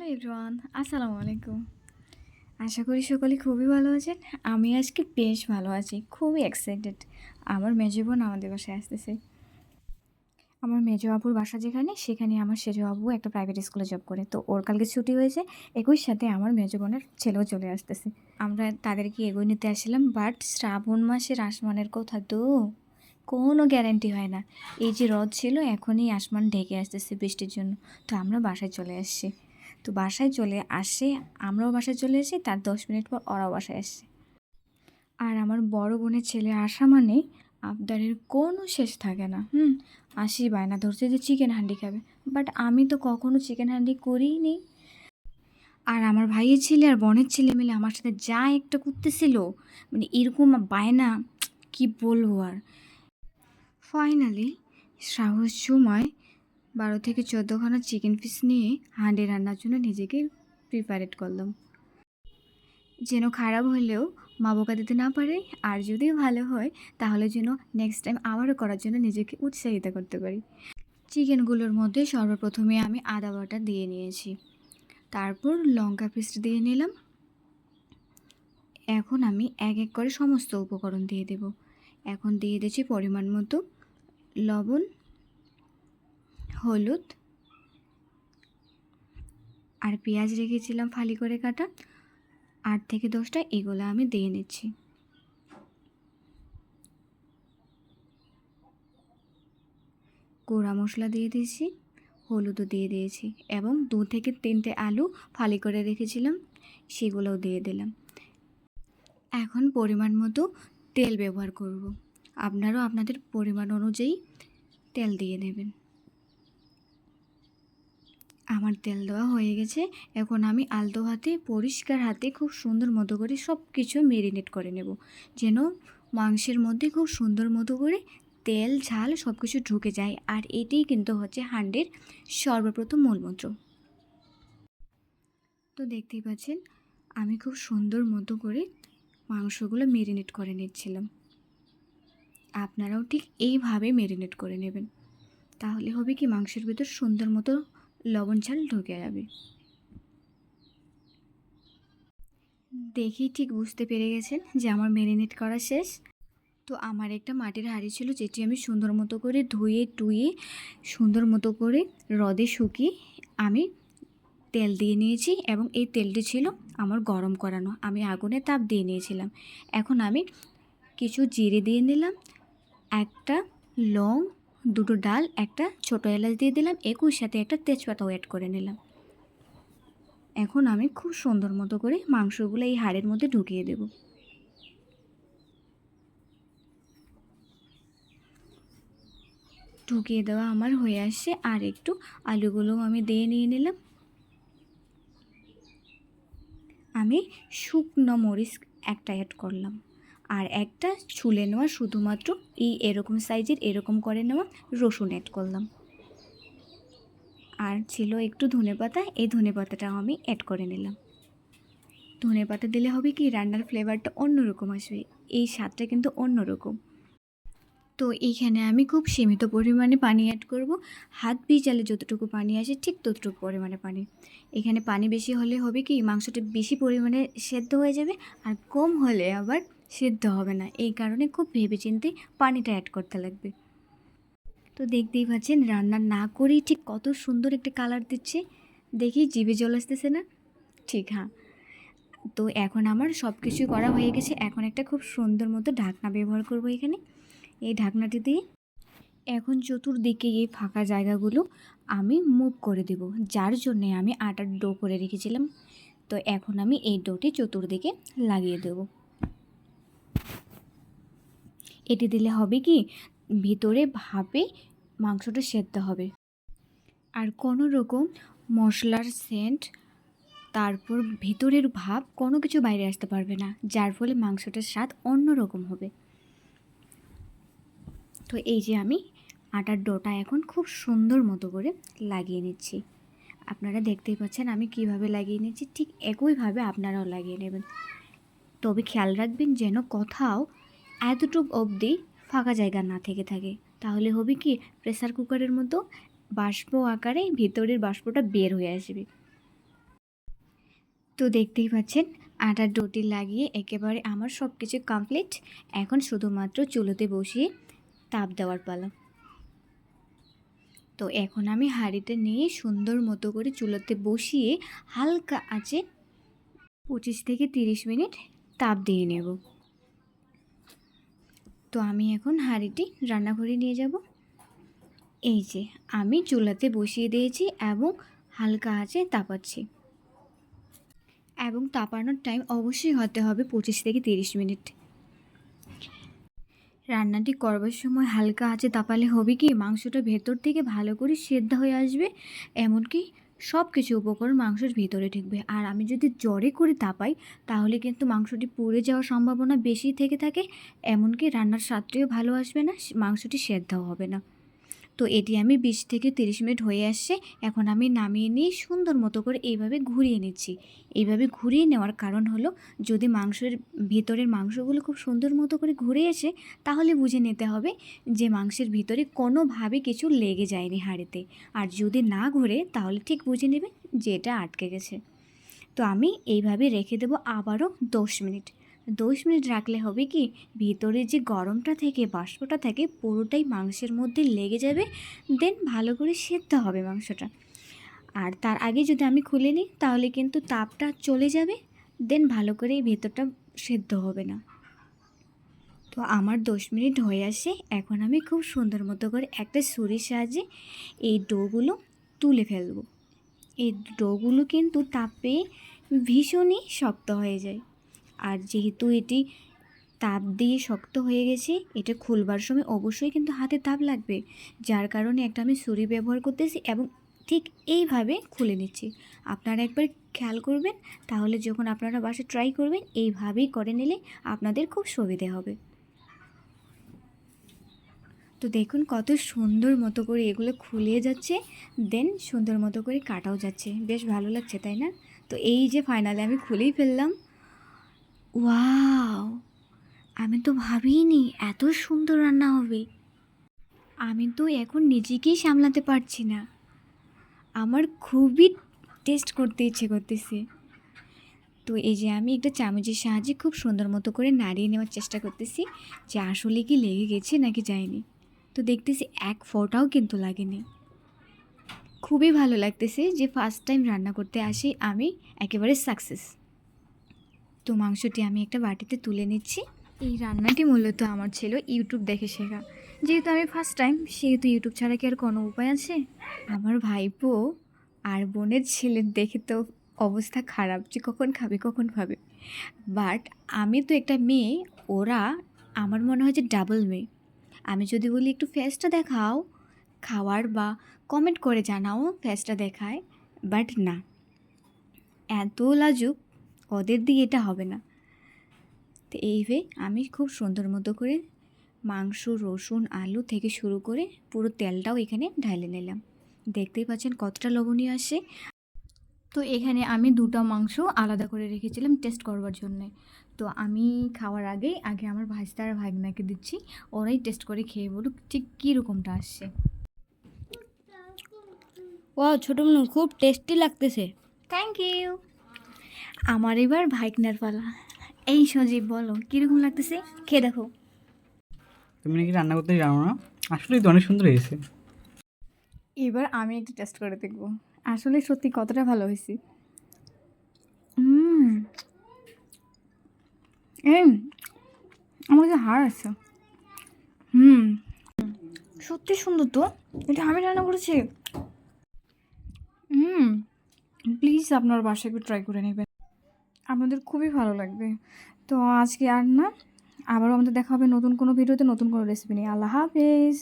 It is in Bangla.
হ্যালো এভরিওয়ান, আসসালামু আলাইকুম। আশা করি সকলে খুবই ভালো আছেন। আমি আজকে বেশ ভালো আছি, খুবই এক্সাইটেড আমার মেজো বোন আমাদের বাসায় আসতেছে। আমার মেজো আবুর বাসা যেখানে, সেখানে আমার সেজো আবু একটা প্রাইভেট স্কুলে জব করে। তো ওর কালকে ছুটি হয়েছে, একই সাথে আমার মেজো বোনের ছেলেও চলে আসতেছে। আমরা তাদেরকে এগোয় নিতে আসছিলাম বাট শ্রাবণ মাসের আসমানের কথা তো কোনো গ্যারেন্টি হয় না। এই যে রদ ছিল, এখনই আসমান ঢেকে আসতেছে বৃষ্টির জন্য। তো আমরা বাসায় চলে আসছি। তো বাসায় চলে আসে, আমরাও বাসায় চলে এসেছি তার দশ মিনিট পর ওরাও বাসায় আসে। আর আমার বড় বোনের ছেলে আসা মানে আবদারের কোনো শেষ থাকে না, হুম? আসি বায়না ধরছে যে চিকেন হান্ডি খাবে। বাট আমি তো কখনো চিকেন হান্ডি করিই নি আর আমার ভাইয়ের ছেলে আর বোনের ছেলে মিলে আমার সাথে যা একটা করতেছিল মানে এরকম বায়না কি বলব আর। ফাইনালি সাহস সময় বারো থেকে চোদ্দোখানা চিকেন পিস নিয়ে হাঁডি রান্নার জন্য নিজেকে প্রিপারেট করলাম। যেন খারাপ হলেও মা বোকা দিতে না পারে, আর যদি ভালো হয়, তাহলে যেন নেক্সট টাইম আবারও করার জন্য নিজেকে উৎসাহিত করতে পারি। চিকেনগুলোর মধ্যে সর্বপ্রথমে আমি আদা বাটা দিয়ে নিয়েছি। তারপর লঙ্কা পেস্ট দিয়ে নিলাম। এখন আমি এক এক করে সমস্ত উপকরণ দিয়ে দেব। এখন দিয়ে দিচ্ছি পরিমাণ মতো লবণ হলুদ আর পেঁয়াজ রেখেছিলাম ফালি করে কাটা। আট থেকে দশটা এগুলো আমি দিয়ে নিচ্ছি। গোড়া মশলা দিয়ে দিয়েছি, হলুদও দিয়ে দিয়েছি এবং দু থেকে তিনটে আলু ফালি করে রেখেছিলাম, সেগুলোও দিয়ে দিলাম। এখন পরিমাণ মতো তেল ব্যবহার করব। আপনারাও আপনাদের পরিমাণ অনুযায়ী তেল দিয়ে নেবেন। আমার তেল দেওয়া হয়ে গেছে। এখন আমি আলতো হাতে, পরিষ্কার হাতে খুব সুন্দর মতো করে সব কিছু মেরিনেট করে নেব। যেন মাংসের মধ্যে খুব সুন্দর মতো করে তেল, ঝাল সব কিছু ঢুকে যায়। আর এটাই কিন্তু হচ্ছে হান্ডের সর্বপ্রথম মূলমন্ত্র। তো দেখতেই পাচ্ছেন, আমি খুব সুন্দর মতো করে মাংসগুলো মেরিনেট করে নিচ্ছিলাম। আপনারাও ঠিক এইভাবে মেরিনেট করে নেবেন। তাহলে হবে কি মাংসের ভিতর সুন্দর মতো লবণ ঝাল ঢুকে যাবে। দেখেই ঠিক বুঝতে পেরে গেছেন যে আমার মেরিনেট করা শেষ। তো আমার একটা মাটির হাঁড়ি ছিল যেটি আমি সুন্দর মতো করে ধুয়ে, টুয়ে, সুন্দর মতো করে রদে শুকিয়ে আমি তেল দিয়ে নিয়েছি এবং এই তেলটি ছিল আমার গরম করানো। আমি আগুনে তাপ দিয়ে নিয়েছিলাম। এখন আমি কিছু জিরে দিয়ে নিলাম, একটা লং দুটো ডাল, একটা ছোটো এলাচ দিয়ে দিলাম, একই সাথে একটা তেজপাতাও অ্যাড করে নিলাম। এখন আমি খুব সুন্দর মতো করে মাংসগুলো এই হাড়ের মধ্যে ঢুকিয়ে দেব। ঢুকিয়ে দেওয়া আমার হয়ে আসছে, আর একটু আলুগুলোও আমি দিয়ে নিয়ে নিলাম। আমি শুকনো মরিচ একটা অ্যাড করলাম। আর একটা ছুলে নেওয়া শুধুমাত্র এই এরকম সাইজের এরকম করে নেওয়া রসুন অ্যাড করলাম। আর ছিল একটু ধনে পাতা, এই ধনে পাতাটাও আমি অ্যাড করে নিলাম। ধনে পাতা দিলে হবে কি, রান্নার ফ্লেভারটা অন্যরকম আসবে, এই স্বাদটা কিন্তু অন্যরকম। তো এইখানে আমি খুব সীমিত পরিমাণে পানি অ্যাড করব। হাত ভিজালে যতটুকু পানি আসে ঠিক ততটুকু পরিমাণে পানি। এখানে পানি বেশি হলে হবে কি, মাংসটা বেশি পরিমাণে সেদ্ধ হয়ে যাবে আর কম হলে আবার সেদ্ধ হবে না। এই কারণে খুব ভেবেচিন্তে পানিটা অ্যাড করতে লাগবে। তো দেখতেই পাচ্ছেন, রান্না না করেই ঠিক কত সুন্দর একটা কালার দিচ্ছে। দেখি জিভে জল আসতেছে না? ঠিক হ্যাঁ। তো এখন আমার সব কিছুই করা হয়ে গেছে। এখন একটা খুব সুন্দর মতো ঢাকনা ব্যবহার করব এখানে। এই ঢাকনাটি দিয়ে এখন চতুর্দিকে এই ফাঁকা জায়গাগুলো আমি মুভ করে দেব। যার জন্যে আমি আটার ডো করে রেখেছিলাম। তো এখন আমি এই ডোটি চতুর্দিকে লাগিয়ে দেবো। এটি দিলে হবে কি? ভিতরে ভাবে মাংসটা সেদ্ধ হবে। আর কোনো রকম মশলার সেন্ট, তারপর ভিতরের ভাব কোনো কিছু বাইরে আসতে পারবে না, যার ফলে মাংসটার স্বাদ অন্য রকম হবে। তো এই যে আমি আটার ডোটা এখন খুব সুন্দর মতো করে লাগিয়ে নিচ্ছি। আপনারা দেখতেই পাচ্ছেন আমি কীভাবে লাগিয়ে নিচ্ছি, ঠিক একইভাবে আপনারাও লাগিয়ে নেবেন। তবে খেয়াল রাখবেন যেন কোথাও এতটুক অবধি ফাঁকা জায়গা না থেকে থাকে। তাহলে হবে কি? প্রেসার কুকারের মতো বাষ্প আকারে ভিতরের বাষ্পটা বের হয়ে আসবে। তো দেখতেই পাচ্ছেন, আটার ডোটি লাগিয়ে একেবারে আমার সব কিছু কমপ্লিট এখন শুধুমাত্র চুলোতে বসিয়ে তাপ দেওয়ার পালা। তো এখন আমি হাঁড়িটা নিয়ে সুন্দর মতো করে চুলোতে বসিয়ে হালকা আঁচে পঁচিশ থেকে তিরিশ মিনিট তাপ দিয়ে নেব। তো আমি এখন হাঁড়িটি রান্নাঘরে নিয়ে যাব। এই যে, আমি চুলাতে বসিয়ে দিয়েছি এবং হালকা আঁচে তাপাচ্ছি। এবং তাপানোর টাইম অবশ্যই হতে হবে পঁচিশ থেকে তিরিশ মিনিট। রান্নাটি করবার সময় হালকা আঁচে তাপালে হবে কি, মাংসটা ভেতর থেকে ভালো করে সেদ্ধ হয়ে আসবে, এমনকি সব কিছু উপকরণ মাংসের ভিতরে ঢুকবে। আর আমি যদি জ্বরে করে তাপাই, তাহলে কিন্তু মাংসটি পুড়ে যাওয়ার সম্ভাবনা বেশি থেকে থাকে, এমনকি রান্নার স্বাদটিও ভালো আসবে না, মাংসটি সেদ্ধও হবে না। তো এটি আমি বিশ থেকে তিরিশ মিনিট হয়ে আসছে। এখন আমি নামিয়ে নিয়ে সুন্দর মতো করে এইভাবে ঘুরিয়ে নিচ্ছি। এইভাবে ঘুরিয়ে নেওয়ার কারণ হলো, যদি মাংসের ভিতরের মাংসগুলো খুব সুন্দর মতো করে ঘুরে এসে তাহলে বুঝে নিতে হবে যে মাংসের ভিতরে কোনোভাবে কিছু লেগে যায়নি হাঁড়িতে। আর যদি না ঘুরে, তাহলে ঠিক বুঝে নেবে যে এটা আটকে গেছে। তো আমি এইভাবে রেখে দেবো আবারও দশ মিনিট। দশ মিনিট রাখলে হবে কি? ভিতরে যে গরমটা থেকে, বাষ্পটা থাকে পুরোটাই মাংসের মধ্যে লেগে যাবে দেন ভালো করে সেদ্ধ হবে মাংসটা। আর তার আগে যদি আমি খুলে নিই, তাহলে কিন্তু তাপটা চলে যাবে দেন ভালো করে ভেতরটা সেদ্ধ হবে না। তো আমার দশ মিনিট হয়ে আসে, এখন আমি খুব সুন্দর মতো করে একটা ছুরির সাহায্যে এই ডোগুলো তুলে ফেলব। এই ডোগুলো কিন্তু তাপে ভীষণই শক্ত হয়ে যায়। আর যেহেতু এটি তাপ দিয়ে শক্ত হয়ে গেছে, এটা খুলবার সময় অবশ্যই কিন্তু হাতে তাপ লাগবে। যার কারণে একটা আমি ছুরি ব্যবহার করতেছি এবং ঠিক এইভাবে খুলে নিচ্ছি। আপনারা একবার খেয়াল করবেন, তাহলে যখন আপনারা বাসে ট্রাই করবেন, এইভাবেই করে নিলে আপনাদের খুব সুবিধে হবে। তো দেখুন কত সুন্দর মতো করে এগুলো খুলে যাচ্ছে, দেন সুন্দর মতো করে কাটাও যাচ্ছে। বেশ ভালো লাগছে, তাই না? তো এই যে ফাইনালে আমি খুলেই ফেললাম। ওয়াও, আমি তো ভাবিনি এত সুন্দর রান্না হবে। আমি তো এখন নিজেকেই সামলাতে পারছি না। আমার খুবই টেস্ট করতে ইচ্ছে করতেছে। তো এই যে আমি একটা চামচের সাহায্যে খুব সুন্দর মতো করে নাড়িয়ে নেওয়ার চেষ্টা করতেছি, যে আসলে কি লেগে গেছে নাকি যায়নি। তো দেখতেছি এক ফোঁটাও কিন্তু লাগেনি। খুবই ভালো লাগতেছে যে ফার্স্ট টাইম রান্না করতে আসি আমি, একেবারে সাকসেস তো মাংসটি আমি একটা বাটিতে তুলে নিচ্ছি। এই রান্নাটি মূলত আমার ছিল ইউটিউব দেখে শেখা। যেহেতু আমি ফার্স্ট টাইম সেহেতু ইউটিউব ছাড়া কি আর কোনো উপায় আছে? আমার ভাইপো আর বোনের ছেলের দেখে তো অবস্থা খারাপ যে কখন খাবে কখন খাবে। বাট আমি তো একটা মেয়ে, ওরা আমার মনে হয় যে ডাবল মেয়ে। আমি যদি বলি একটু ফেসটা দেখাও, খাওয়ার বা কমেন্ট করে জানাও ফেসটা দেখায় বাট না। এত লাজুক ওদের দিয়ে এটা হবে না। তো এইভাবে আমি খুব সুন্দর মতো করে মাংস রসুন আলু থেকে শুরু করে পুরো তেলটাও এখানে ঢালে নিলাম। দেখতেই পাচ্ছেন কতটা লবণীয় আসে তো এখানে আমি দুটো মাংস আলাদা করে রেখেছিলাম টেস্ট করবার জন্যে। তো আমি খাওয়ার আগেই আগে আমার আর ভাগনাকে দিচ্ছি ওরাই টেস্ট করে খেয়ে বলুক ঠিক কীরকমটা আসছে। ও ছোটো মনু খুব টেস্টি লাগতেছে। থ্যাংক ইউ আমার এবার ভাইকনার পালা। এই সজীব বলো কীরকম লাগতেছে? খেয়ে দেখো। তুমি নাকি রান্না করতে জানো না? আসলেই তো অনেক সুন্দর হয়েছে। এবার আমি একটু টেস্ট করে দেখব। আসলে সত্যি কতটা ভালো হয়েছে। হুম এই আমার কাছে হাড় আছে। হুম। সত্যি সুন্দর তো। এটা আমি রান্না করেছি। হুম প্লিজ আপনার বাসায় একটু ট্রাই করে নেবেন। আপনাদের খুবই ভালো লাগবে। তো আজকে আর না, আবারও আমাদের দেখা হবে নতুন কোনো ভিডিওতে, নতুন কোনো রেসিপি নিয়ে। আল্লাহ হাফেজ।